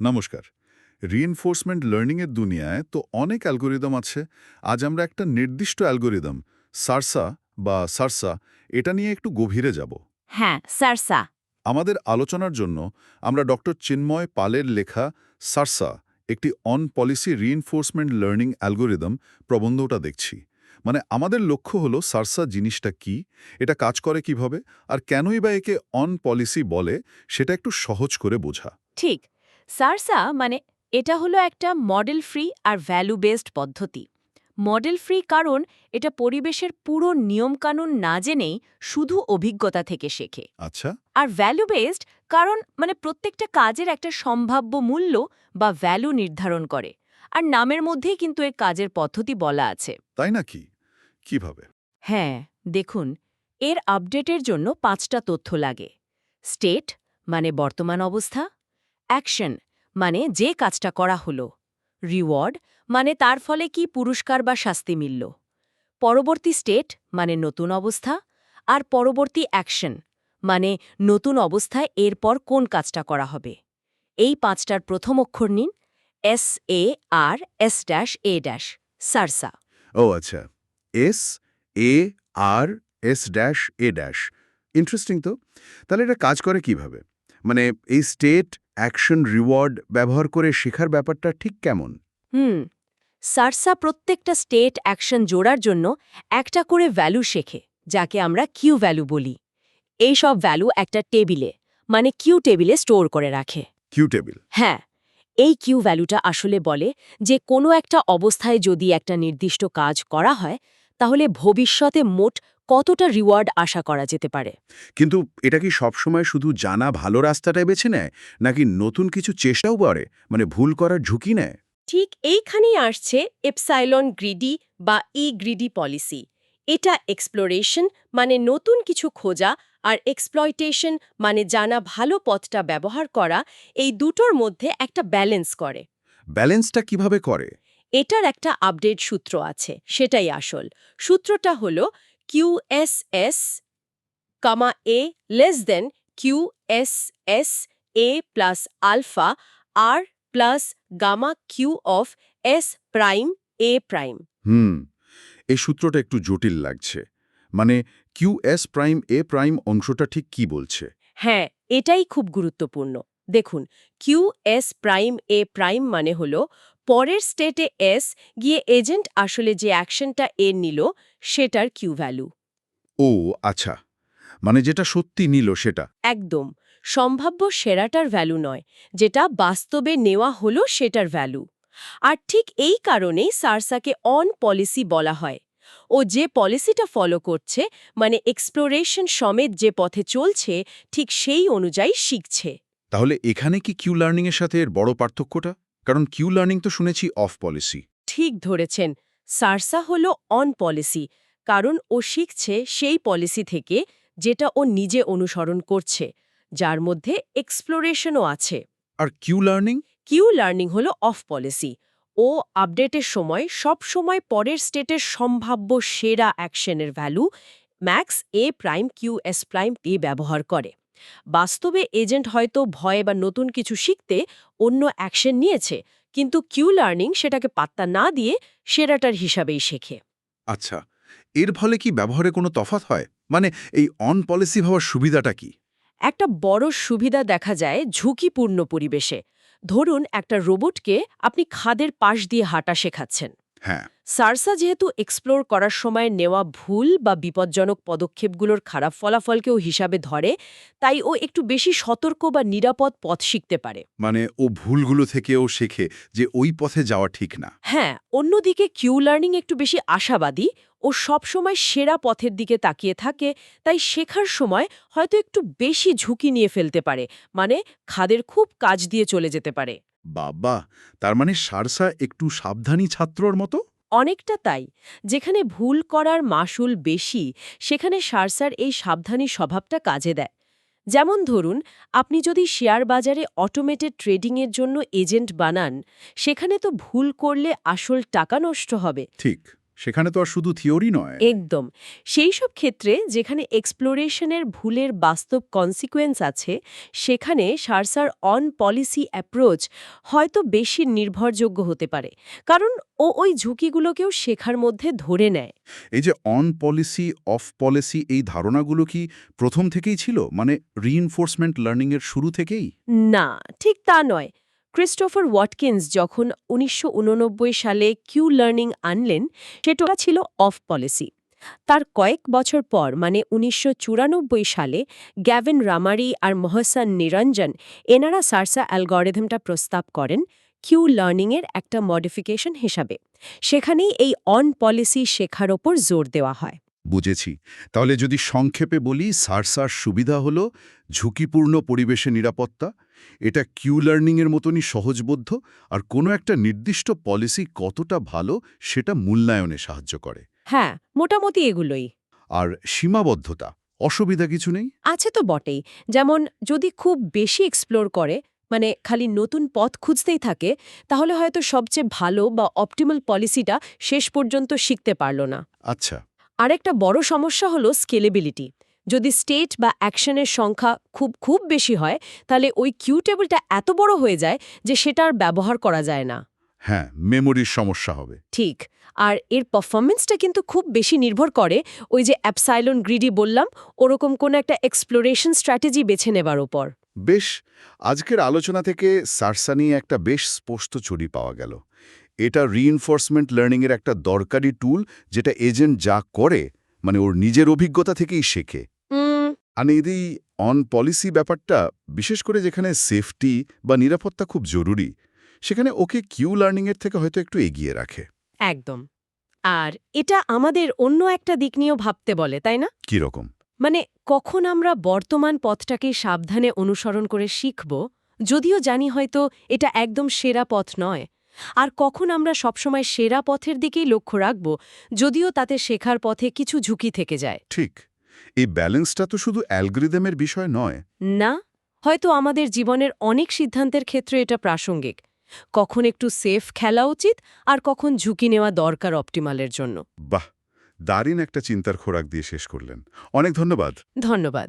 নমস্কার। রিএনফোর্সমেন্ট লার্নিংয়ের দুনিয়ায় তো অনেক অ্যালগোরিদম আছে। আজ আমরা একটা নির্দিষ্ট অ্যালগোরিদম সারসা বা সারসা এটা নিয়ে একটু গভীরে যাব। হ্যাঁ সারসা। আমাদের আলোচনার জন্য আমরা ডক্টর চিন্ময় পালের লেখা সারসা একটি on policy reinforcement learning algorithm প্রবন্ধটা দেখছি। মানে আমাদের লক্ষ্য হলো সারসা জিনিসটা কি এটা কাজ করে কীভাবে আর কেনই বা একে অন পলিসি বলে সেটা একটু সহজ করে বোঝা। ঠিক সারসা মানে এটা হলো একটা মডেল ফ্রি আর ভ্যালু বেসড পদ্ধতি। মডেল ফ্রি কারণ এটা পরিবেশের পুরো নিয়মকানুন না জেনেই শুধু অভিজ্ঞতা থেকে শেখে। আচ্ছা। আর ভ্যালু বেসড কারণ মানে প্রত্যেকটা কাজের একটা সম্ভাব্য মূল্য বা ভ্যালু নির্ধারণ করে। আর নামের মধ্যেই কিন্তু এর কাজের পদ্ধতি বলা আছে। তাই নাকি? কীভাবে? হ্যাঁ দেখুন এর আপডেটের জন্য পাঁচটা তথ্য লাগে। স্টেট মানে বর্তমান অবস্থা অ্যাকশন মানে যে কাজটা করা হলো। রিওয়ার্ড মানে তার ফলে কি পুরস্কার বা শাস্তি মিলল। পরবর্তী স্টেট মানে নতুন অবস্থা আর পরবর্তী অ্যাকশন মানে নতুন অবস্থায় এরপর কোন কাজটা করা হবে। এই পাঁচটার প্রথম অক্ষর নিন S A R S dash A dash SARSA. ও আচ্ছা। S A R S dash A dash interesting তো। তাহলে এটা কাজ করে কীভাবে? মানে এই স্টেট অ্যাকশন রিওয়ার্ড ব্যবহার করে শেখার ব্যাপারটা ঠিক কেমন? হুম সারসা প্রত্যেকটা স্টেট অ্যাকশন জোড়ার জন্য একটা করে ভ্যালু শেখে যাকে আমরা কিউ ভ্যালু বলি। এই সব ভ্যালু একটা টেবিলে মানে কিউ টেবিলে স্টোর করে রাখে। Q table? হ্যাঁ এই কিউ ভ্যালুটা আসলে বলে যে কোনো একটা অবস্থায় যদি একটা নির্দিষ্ট কাজ করা হয় তাহলে ভবিষ্যতে মোট কতটা রিওয়ার্ড আশা করা যেতে পারে? কিন্তু এটা কি সবসময় শুধু জানা ভালো রাস্তাটাই বেছে নেয় নাকি নতুন কিছু চেষ্টাও করে মানে ভুল করার ঝুঁকি নেয়? ঠিক এইখানেই আসছে এপসাইলন গ্রিডি বা ই গ্রিডি পলিসি এটা এক্সপ্লোরেশন মানে নতুন কিছু খোঁজা আর এক্সপ্লয়টেশন মানে জানা ভালো পথটা ব্যবহার করা এই দুটোর মধ্যে একটা ব্যালেন্স করে। ব্যালেন্সটা কীভাবে করে? এটার একটা আপডেট সূত্র আছে সেটাই আসল। সূত্রটা হল Q S S comma A less than Q S S A plus alpha R plus gamma Q of S prime A prime hmm এই সূত্রটা একটু জটিল লাগছে। মানে Q S prime A prime অংশটা ঠিক কি বলছে? হ্যাঁ এটাই খুব গুরুত্বপূর্ণ। দেখুন Q S prime A prime মানে হল পরের স্টেটে এস গিয়ে এজেন্ট আসলে যে অ্যাকশনটা এ নিল সেটার কিউ ভ্যালু ও আচ্ছা। মানে যেটা সত্যি নিল সেটা। একদম। সম্ভাব্য সেরাটার ভ্যালু নয়। যেটা বাস্তবে নেওয়া হলো সেটার ভ্যালু আর ঠিক এই কারণেই সারসাকে অন পলিসি বলা হয়। ও যে পলিসিটা ফলো করছে মানে এক্সপ্লোরেশন সমেত যে পথে চলছে ঠিক সেই অনুযায়ী শিখছে। তাহলে এখানে কি কিউ লার্নিংয়ের সাথে এর বড় পার্থক্যটা? কারণ কিউ লার্নিং তো শুনেছি অফ পলিসি ঠিক ধরেছেন। সারসা হল অন পলিসি কারণ ও শিখছে সেই পলিসি থেকে যেটা ও নিজে অনুসরণ করছে যার মধ্যে এক্সপ্লোরেশনও আছে। আর কিউ লার্নিং কিউ লার্নিং হলো অফ পলিসি ও আপডেটের সময় সব সময় পরের স্টেটের সম্ভাব্য সেরা অ্যাকশনের value max A prime Q S prime pay ব্যবহার করে। বাস্তবে এজেন্ট হয়তো ভয় বা নতুন কিছু শিখতে অন্য অ্যাকশন নিয়েছে কিন্তু কিউ লার্নিং সেটাকে পাত্তা না দিয়ে সেরাটার হিসাবেই শেখে। আচ্ছা এর ফলে কি ব্যবহারে কোনো তফাৎ হয়? মানে এই অন পলিসি হওয়ার সুবিধাটা কি? একটা বড় সুবিধা দেখা যায় ঝুঁকিপূর্ণ পরিবেশে। ধরুন একটা রোবটকে আপনি খাদের পাশ দিয়ে হাঁটা শেখাচ্ছেন। হ্যাঁ। সারসা যেহেতু এক্সপ্লোর করার সময় নেওয়া ভুল বা বিপজ্জনক পদক্ষেপগুলোর খারাপ ফলাফলকেও হিসাবে ধরে তাই ও একটু বেশি সতর্ক বা নিরাপদ পথ শিখতে পারে। মানে ও ভুলগুলো থেকেও শেখে যে ওই পথে যাওয়া ঠিক না। হ্যাঁ অন্যদিকে কিউ লার্নিং একটু বেশি আশাবাদী ও সবসময় সেরা পথের দিকে তাকিয়ে থাকে তাই শেখার সময় হয়তো একটু বেশি ঝুঁকি নিয়ে ফেলতে পারে মানে খাদের খুব কাজ দিয়ে চলে যেতে পারে। বাবা তার মানে সারসা একটু সাবধানী ছাত্রর মতো? অনেকটা তাই। যেখানে ভুল করার মাসুল বেশি সেখানে সারসার এই সাবধানী স্বভাবটা কাজে দেয়। যেমন ধরুন আপনি যদি শেয়ার বাজারে অটোমেটেড ট্রেডিংয়ের জন্য এজেন্ট বানান সেখানে তো ভুল করলে আসল টাকা নষ্ট হবে। ঠিক। সেখানে তো আর শুধু থিওরি নয়। একদম। সেই সব ক্ষেত্রে যেখানে এক্সপ্লোরেশনের ভুলের বাস্তব কনসিকোয়েন্স আছে সেখানে সারসার অন পলিসি অ্যাপ্রোচ হয়তো বেশি নির্ভরযোগ্য হতে পারে। কারণ ও ওই ঝুঁকিগুলোকেও শেখার মধ্যে ধরে নেয়। এই যে অন পলিসি অফ পলিসি এই ধারণাগুলো কি প্রথম থেকেই ছিল? মানে রিইনফোর্সমেন্ট লার্নিংয়ের শুরু থেকেই? না ঠিক তা নয়। ক্রিস্টোফার ওয়াটকিন্স যখন উনিশশো উননব্বই সালে কিউ লার্নিং আনলেন, সেটা ছিল অফ পলিসি। তার কয়েক বছর পর মানে উনিশশো চুরানব্বই সালে, গ্যাভিন রামারি আর মহসান নিরঞ্জন এনারা সারসা অ্যালগরিদমটা প্রস্তাব করেন কিউ লার্নিংয়ের একটা মডিফিকেশন হিসাবে। সেখানেই এই অন পলিসি শেখার ওপর জোর দেওয়া হয়। বুঝেছি। তাহলে যদি সংক্ষেপে বলি সারসার সুবিধা হলো ঝুঁকিপূর্ণ পরিবেশে নিরাপত্তা। এটা কিউ লার্নিংয়ের মতনই সহজবোধ্য আর কোনো একটা নির্দিষ্ট পলিসি কতটা ভালো সেটা মূল্যায়নে সাহায্য করে। হ্যাঁ মোটামুটি এগুলোই। আর সীমাবদ্ধতা অসুবিধা কিছু নেই? আছে তো বটেই। যেমন যদি খুব বেশি এক্সপ্লোর করে মানে খালি নতুন পথ খুঁজতেই থাকে তাহলে হয়তো সবচেয়ে ভালো বা অপটিমাল পলিসিটা শেষ পর্যন্ত শিখতে পারল না। আচ্ছা। আরেকটা বড় সমস্যা হলো স্কেলেবিলিটি। যদি স্টেট বা অ্যাকশনের সংখ্যা খুব খুব বেশি হয় তাহলে ওই কিউ টেবিলটা এত বড় হয়ে যায় যে সেটা আর ব্যবহার করা যায় না। হ্যাঁ মেমোরির সমস্যা হবে। ঠিক। আর এর পারফরমেন্সটা কিন্তু খুব বেশি নির্ভর করে ওই যে অ্যাপসাইলন গ্রিডি বললাম ওরকম কোনো একটা এক্সপ্লোরেশন স্ট্র্যাটেজি বেছে নেবার ওপর। বেশ আজকের আলোচনা থেকে সারসা নিয়ে একটা বেশ স্পষ্ট ছড়ি পাওয়া গেল। এটা রিইনফোর্সমেন্ট লার্নিংয়ের একটা দরকারি টুল যেটা এজেন্ট যা করে মানে ওর নিজের অভিজ্ঞতা থেকেই শেখে। আর এই অন পলিসি ব্যাপারটা বিশেষ করে যেখানে সেফটি বা নিরাপত্তা খুব জরুরি সেখানে ওকে কিউ লার্নিংয়ের থেকে হয়তো একটু এগিয়ে রাখে। একদম। আর এটা আমাদের অন্য একটা দিক নিয়েও ভাবতে বলে তাই না? কীরকম মানে কখন আমরা বর্তমান পথটাকে সাবধানে অনুসরণ করে শিখব যদিও জানি হয়তো এটা একদম সেরা পথ নয়। আর কখন আমরা সবসময় সেরা পথের দিকেই লক্ষ্য রাখব যদিও তাতে শেখার পথে কিছু ঝুঁকি থেকে যায়। ঠিক। এই ব্যালেন্সটা তো শুধু অ্যালগরিদমের বিষয় নয়। না হয়তো আমাদের জীবনের অনেক সিদ্ধান্তের ক্ষেত্রে এটা প্রাসঙ্গিক। কখন একটু সেফ খেলা উচিত আর কখন ঝুঁকি নেওয়া দরকার অপটিমালের জন্য। বাহ! দারুণ একটা চিন্তার খোরাক দিয়ে শেষ করলেন। অনেক ধন্যবাদ। ধন্যবাদ।